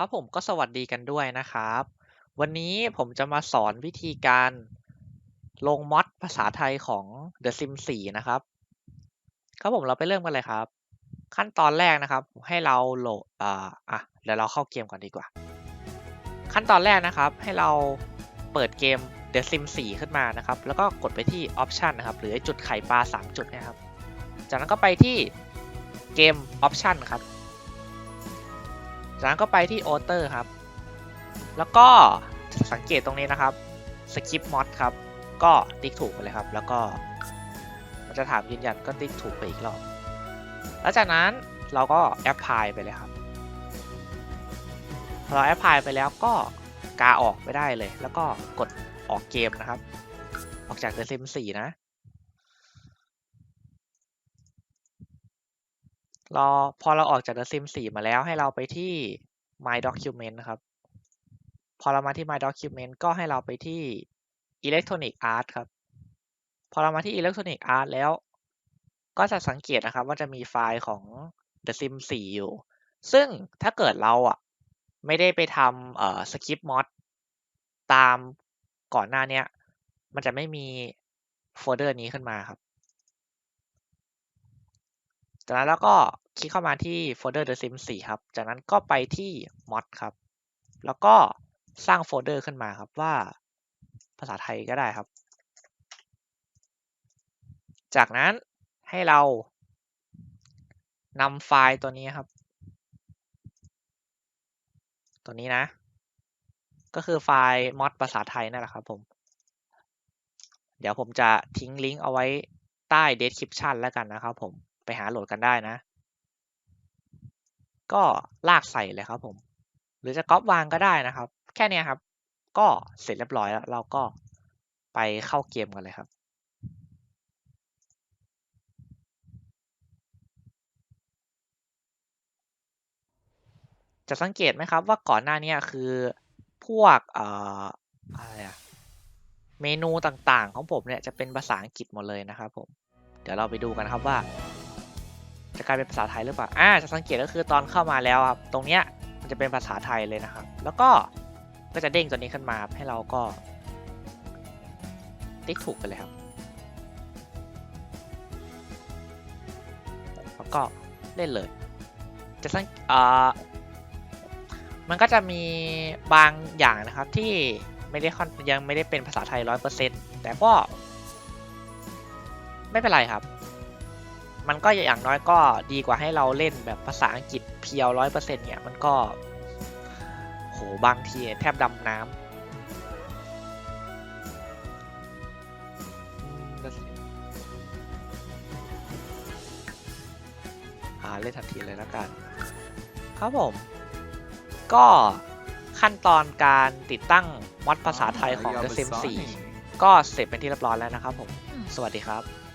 ครับผมก็สวัสดีกันด้วยนะครับ วันนี้ผมจะมาสอนวิธีการลงมอดภาษาไทยของ The Sims 4 นะครับ ครับผมเราไปเริ่มกันเลยครับ ขั้นตอนแรกนะครับ ให้เราโหลดอ่าอะเดี๋ยวเราเข้าเกมก่อนดีกว่า ขั้นตอนแรกนะครับ ให้เราเปิดเกม The Sims 4 ขึ้นมานะครับ แล้วก็กดไปที่ Option นะครับ หรือจุดไข่ปลา 3 จุดนะครับ จากนั้นก็ไปที่เกม Option ครับ จากนั้นก็ไปที่ o อเตอร์ครับ แล้วก็สังเกตตรงนี้นะครับ skip mod ครับ ก็ติ๊กถูกไปเลยครับ แล้วก็มันจะถามยืนยันก็ติ๊กถูกไปอีกรอบ แล้วจากนั้นเราก็ apply ไปเลยครับพอเรา apply ไปแล้วก็กาออกไปได้เลย แล้วก็กดออกเกมนะครับ ออกจาก The Sims 4 นะ รอพอเราออกจาก The Sims 4 มาแล้วให้เราไปที่ My Document นะครับ พอเรามาที่ My Document ก็ให้เราไปที่ Electronic Art ครับ พอเรามาที่ Electronic Art แล้ว ก็จะสังเกตนะครับว่าจะมีไฟล์ของ The Sims 4 อยู่ ซึ่งถ้าเกิดเราอะไม่ได้ไปทำเอ่อ skip mod ตามก่อนหน้าเนี้ยมันจะไม่มีโฟลเดอร์นี้ขึ้นมาครับ จากนั้นเราก็คลิกเข้ามาที่โฟลเดอร์ The Sims 4 ครับ จากนั้นก็ไปที่ mod ครับ แล้วก็สร้างโฟลเดอร์ขึ้นมาครับว่าภาษาไทยก็ได้ครับ จากนั้นให้เรานำไฟล์ตัวนี้ครับ ตัวนี้นะ ก็คือไฟล์ mod ภาษาไทยนั่นแหละครับผม เดี๋ยวผมจะทิ้งลิงก์เอาไว้ใต้ description แล้วกันนะครับผม ไปหาโหลดกันได้นะ ก็ลากใส่เลยครับผม หรือจะก๊อปวางก็ได้นะครับ แค่นี้ครับ ก็เสร็จเรียบร้อยแล้ว เราก็ไปเข้าเกมกันเลยครับจะสังเกตไหมครับว่าก่อนหน้านี้คือพวกเอ่ออะไรอะเมนูต่างๆของผมเนี่ยจะเป็นภาษาอังกฤษหมดเลยนะครับผม เดี๋ยวเราไปดูกันครับว่า จะกลายเป็นภาษาไทยหรือเปล่า อ่าจะสังเกตก็คือตอนเข้ามาแล้วครับ ตรงเนี้ยมันจะเป็นภาษาไทยเลยนะครับ แล้วก็ก็จะเด้งตัวนี้ขึ้นมาให้เราก็ ติ๊กถูกไปเลยครับ แล้วก็เล่นเลย จะสังอ่ามันก็จะมีบางอย่างนะครับที่ไม่ได้ยังไม่ได้เป็นภาษาไทยร้อยเปอร์เซ็นต์แต่ก็ ไม่เป็นไรครับ มันก็อย่างน้อยก็ดีกว่าให้เราเล่นแบบภาษาอังกฤษเพียวร้อยเปอร์เซ็นเนี่ยมันก็โหบางทีแทบดำน้ำหาเล่นทันทีเลยแล้วกัน ครับผม ก็ขั้นตอนการติดตั้งมอดภาษาไทยของ The Sims 4ก็เสร็จเป็นที่เรียบร้อยแล้วนะครับผม สวัสดีครับ